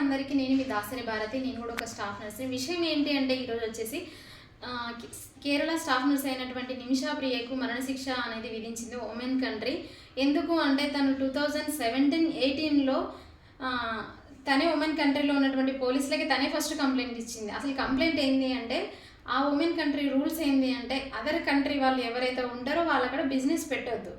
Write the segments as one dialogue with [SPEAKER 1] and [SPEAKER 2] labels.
[SPEAKER 1] అందరికీ నేను మీ దాసరి భారతి నేను కూడా ఒక స్టాఫ్ నర్స్. విషయం ఏంటి అంటే ఈరోజు వచ్చేసి కేరళ స్టాఫ్ నర్స్ అయినటువంటి నిమిషా ప్రియకు మరణశిక్ష అనేది విధించింది ఉమెన్ కంట్రీ. ఎందుకు అంటే తను టూ థౌజండ్ సెవెంటీన్ ఎయిటీన్లో తనే ఉమెన్ కంట్రీలో ఉన్నటువంటి పోలీసులకి తనే ఫస్ట్ కంప్లైంట్ ఇచ్చింది. అసలు కంప్లైంట్ ఏంది అంటే ఆ ఉమెన్ కంట్రీ రూల్స్ ఏంది అంటే అదర్ కంట్రీ వాళ్ళు ఎవరైతే ఉంటారో వాళ్ళు అక్కడ బిజినెస్ పెట్టొద్దు.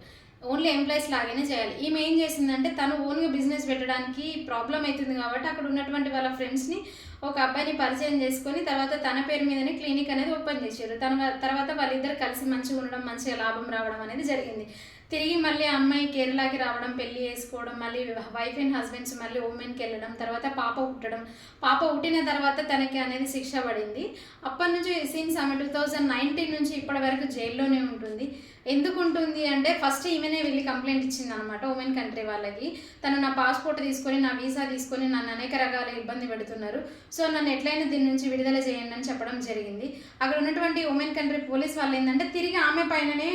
[SPEAKER 1] ఓన్లీ ఎంప్లాయీస్ లాగానే చేయాలి. ఈమె ఏం చేసిందంటే తను ఓన్గా బిజినెస్ పెట్టడానికి ప్రాబ్లం అవుతుంది కాబట్టి అక్కడ ఉన్నటువంటి వాళ్ళ ఫ్రెండ్స్ని ఒక అబ్బాయిని పరిచయం చేసుకొని తర్వాత తన పేరు మీదనే క్లినిక్ అనేది ఓపెన్ చేశారు. తన తర్వాత వాళ్ళిద్దరు కలిసి మంచిగా ఉండడం మంచిగా లాభం రావడం అనేది జరిగింది. తిరిగి మళ్ళీ అమ్మాయి కేరళకి రావడం పెళ్ళి చేసుకోవడం మళ్ళీ వైఫ్ అండ్ హస్బెండ్స్ మళ్ళీ ఉమెన్కి వెళ్ళడం తర్వాత పాప పుట్టడం. పాప పుట్టిన తర్వాత తనకి అనేది శిక్ష పడింది. అప్పటి నుంచి సిన్స్ ఆమె టూ థౌజండ్ నైన్టీన్ నుంచి ఇప్పటి వరకు జైల్లోనే ఉంటుంది. ఎందుకు ఉంటుంది అంటే ఫస్ట్ ఈమెనే వెళ్ళి కంప్లైంట్ ఇచ్చింది అనమాట ఉమెన్ కంట్రీ వాళ్ళకి. తను నా పాస్పోర్ట్ తీసుకొని నా వీసా తీసుకొని నన్ను అనేక రకాల ఇబ్బంది పెడుతున్నారు. సో నన్ను ఎట్లయినా దీని నుంచి విడుదల చేయండి అని చెప్పడం జరిగింది. అక్కడ ఉన్నటువంటి ఉమెన్ కంట్రీ పోలీస్ వాళ్ళు ఏంటంటే తిరిగి ఆమె పైననే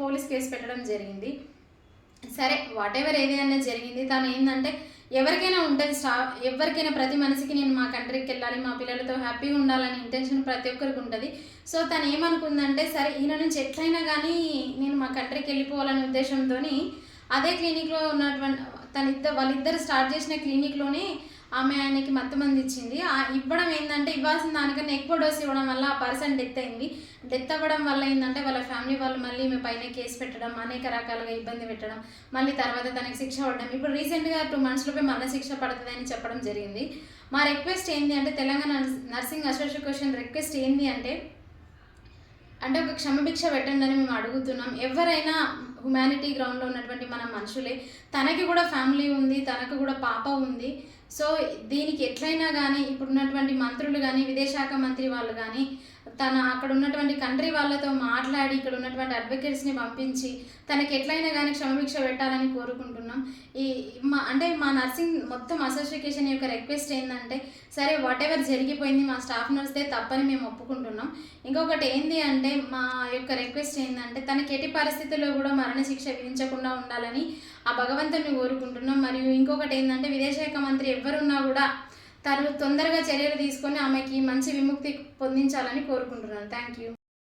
[SPEAKER 1] పోలీస్ కేసు పెట్టడం జరిగింది. సరే వాట్ ఎవర్ ఏది అనేది జరిగింది. తను ఏంటంటే ఎవరికైనా ఉంటుంది స్టా ఎవరికైనా ప్రతి మనిషికి నేను మా కంట్రీకి వెళ్ళాలి మా పిల్లలతో హ్యాపీగా ఉండాలని ఇంటెన్షన్ ప్రతి ఒక్కరికి ఉంటుంది. సో తను ఏమనుకుందంటే సరే ఈయన నుంచి ఎట్లయినా కానీ నేను మా కంట్రీకి వెళ్ళిపోవాలనే ఉద్దేశంతో అదే క్లినిక్లో ఉన్నటువంటి తన ఇద్దరు వాళ్ళిద్దరు స్టార్ట్ చేసిన క్లినిక్లోనే ఆమె ఆయనకి మత్తు మంది ఇచ్చింది ఆ ఇవ్వడం ఏంటంటే ఇవ్వాల్సిన దానికన్నా ఎక్కువ డోస్ ఇవ్వడం వల్ల ఆ పర్సన్ డెత్ అయింది. డెత్ అవ్వడం వల్ల ఏంటంటే వాళ్ళ ఫ్యామిలీ వాళ్ళు మళ్ళీ మేము పైన కేసు పెట్టడం అనేక రకాలుగా ఇబ్బంది పెట్టడం మళ్ళీ తర్వాత తనకి శిక్ష పడడం. ఇప్పుడు రీసెంట్గా టూ మంత్స్లోపే మళ్ళీ శిక్ష పడుతుంది అని చెప్పడం జరిగింది. మా రిక్వెస్ట్ ఏంటి అంటే తెలంగాణ నర్సింగ్ అసోసియేషన్ రిక్వెస్ట్ ఏంటి అంటే అంటే ఒక క్షమభిక్ష పెట్టండి అని మేము అడుగుతున్నాం. ఎవరైనా హ్యుమానిటీ గ్రౌండ్లో ఉన్నటువంటి మన మనుషులే. తనకి కూడా ఫ్యామిలీ ఉంది తనకు కూడా పాప ఉంది. సో దీనికి ఎట్లయినా కానీ ఇప్పుడున్నటువంటి మంత్రులు కానీ విదేశాఖ మంత్రి వాళ్ళు కానీ తన అక్కడ ఉన్నటువంటి కంట్రీ వాళ్ళతో మాట్లాడి ఇక్కడ ఉన్నటువంటి అడ్వకేట్స్ని పంపించి తనకి ఎట్లయినా కానీ క్షమభిక్ష పెట్టాలని కోరుకుంటున్నాం. ఈ మా అంటే మా నర్సింగ్ మొత్తం అసోసియేషన్ యొక్క రిక్వెస్ట్ ఏంటంటే సరే వాట్ ఎవర్ జరిగిపోయింది మా స్టాఫ్ నర్స్దే తప్పని మేము ఒప్పుకుంటున్నాం. ఇంకొకటి ఏంది అంటే మా యొక్క రిక్వెస్ట్ ఏంటంటే తనకి ఎట్టి పరిస్థితుల్లో కూడా మరణశిక్ష విధించకుండా ఉండాలని ఆ భగవంతుని కోరుకుంటున్నాం. మరియు ఇంకొకటి ఏంటంటే విదేశాఖ మంత్రి ఎవరున్నా కూడా తను తొందరగా చర్యలు తీసుకొని ఆమెకి మంచి విముక్తి పొందించాలని కోరుకుంటున్నాను. Thank you